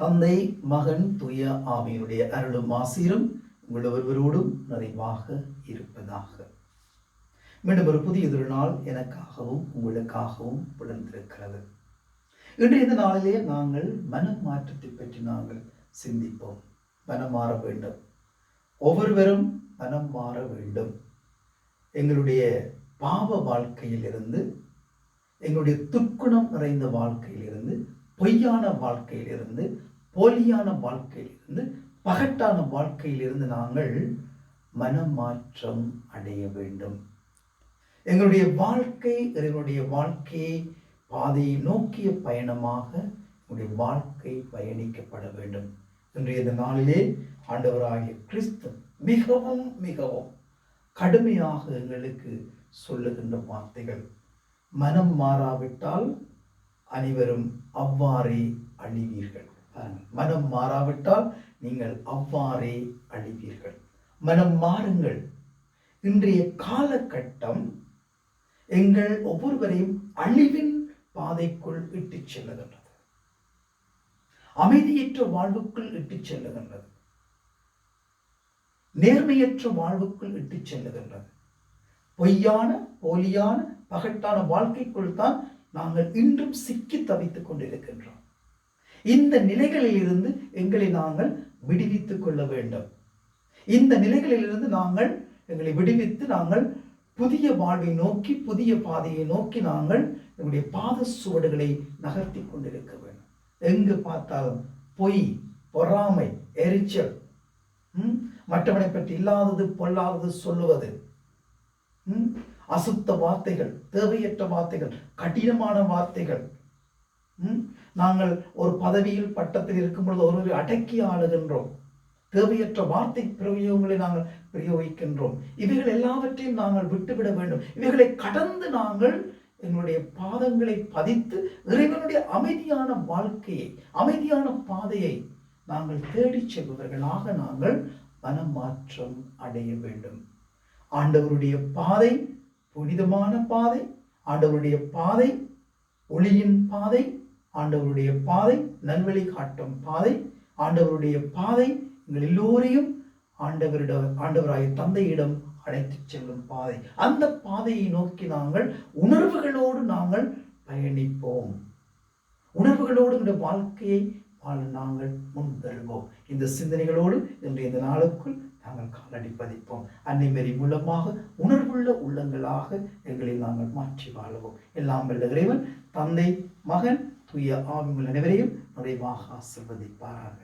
தந்தை மகன் துய ஆவியினுடைய அருளும் ஆசீரும் உங்கள் ஒருவரோடும் நிறைவாக இருப்பதாக. மீண்டும் ஒரு புதிய திருநாள் எனக்காகவும் உங்களுக்காகவும் புலர்ந்திருக்கிறது இன்றைய இந்த நாளிலே நாங்கள் மன மாற்றத்தை பற்றி நாங்கள் சிந்திப்போம். மனம் மாற வேண்டும். ஒவ்வொருவரும் மனம் மாற வேண்டும். எங்களுடைய பாவ வாழ்க்கையிலிருந்து எங்களுடைய துக்குணம் நிறைந்த வாழ்க்கையிலிருந்து பொய்யான வாழ்க்கையிலிருந்து போலியான வாழ்க்கையிலிருந்து பகட்டான வாழ்க்கையிலிருந்து நாங்கள் மனமாற்றம் அடைய வேண்டும். எங்களுடைய வாழ்க்கை எங்களுடைய வாழ்க்கையை பாதையை நோக்கிய பயணமாக எங்களுடைய வாழ்க்கை பயணிக்கப்பட வேண்டும். இன்றைய இந்த நாளிலே ஆண்டவராகிய கிறிஸ்து மிகவும் மிகவும் கடுமையாக எங்களுக்கு சொல்லுகின்ற வார்த்தைகள். மனம் மாறாவிட்டால் அனைவரும் அவ்வாறே அழிவீர்கள். மனம் மாறாவிட்டால் நீங்கள் அவ்வாறே அழிவீர்கள். மனம் மாறுங்கள். இன்றைய காலகட்டம் எங்கள் ஒவ்வொருவரையும் அழிவின் பாதைக்குள் இட்டுச் செல்லுகின்றது. அமைதியற்ற வாழ்வுக்குள் இட்டுச் செல்லுகின்றது. நேர்மையற்ற வாழ்வுக்குள் இட்டுச் செல்லுகின்றது. பொய்யான போலியான பகட்டான வாழ்க்கைக்குள் தான் நாங்கள் இன்றும் சிக்கி தவித்துக் கொண்டிருக்கின்றோம். இந்த நிலைகளிலிருந்து எங்களை நாங்கள் விடுவித்துக் கொள்ள வேண்டும். இந்த நிலைகளிலிருந்து நாங்கள் எங்களை விடுவித்து நாங்கள் புதிய வாழ்வை நோக்கி புதிய பாதையை நோக்கி நாங்கள் எங்களுடைய பாத சுவடுகளை நகர்த்தி கொண்டிருக்க வேண்டும். எங்கு பார்த்தாலும் பொய் பொறாமை எரிச்சல் ம், மற்றவனை பற்றி இல்லாதது பொல்லாதது சொல்லுவது ம், அசுத்த வார்த்தைகள் தேவையற்ற வார்த்தைகள் கடினமான வார்த்தைகள். நாங்கள் ஒரு பதவியில் பட்டத்தில் இருக்கும் பொழுது ஒருவரை அடக்கி ஆளுகின்றோம். தேவையற்ற வார்த்தை பிரயோகங்களை நாங்கள் பிரயோகிக்கின்றோம். இவைகள் எல்லாவற்றையும் நாங்கள் விட்டுவிட வேண்டும். இவைகளை கடந்து நாங்கள் எங்களுடைய பாதங்களை பதித்து இறைவனுடைய அமைதியான வாழ்க்கையை அமைதியான பாதையை நாங்கள் தேடிச் செல்பவர்களாக நாங்கள் மனமாற்றம் அடைய வேண்டும். ஆண்டவருடைய பாதை புனிதமான பாதை ஆண்டவருடைய பாதை ஒளியின் பாதை ஆண்டவருடைய பாதை நல்வழி காட்டும் பாதை ஆண்டவருடைய பாதை எங்கள் எல்லோரையும் ஆண்டவரிடம் ஆண்டவராய தந்தையிடம் அழைத்து செல்லும் பாதை. அந்த பாதையை நோக்கி நாங்கள் உணர்வுகளோடு நாங்கள் பயணிப்போம். உணர்வுகளோடு இந்த வாழ்க்கையை ஆனால் நாங்கள் முன்வருவோம். இந்த சிந்தனைகளோடு இன்றைய இந்த நாளுக்குள் நாங்கள் காலடி பதிப்போம். அன்னை மாரி மூலமாக உணர்வுள்ள உள்ளங்களாக எங்களை நாங்கள் மாற்றி வாழ்வோம். எல்லாம் வல்ல இறைவன் தந்தை மகன் தூய ஆவிங்கள் அனைவரையும் நிறைவாக ஆசிர்வதிப்பாராக.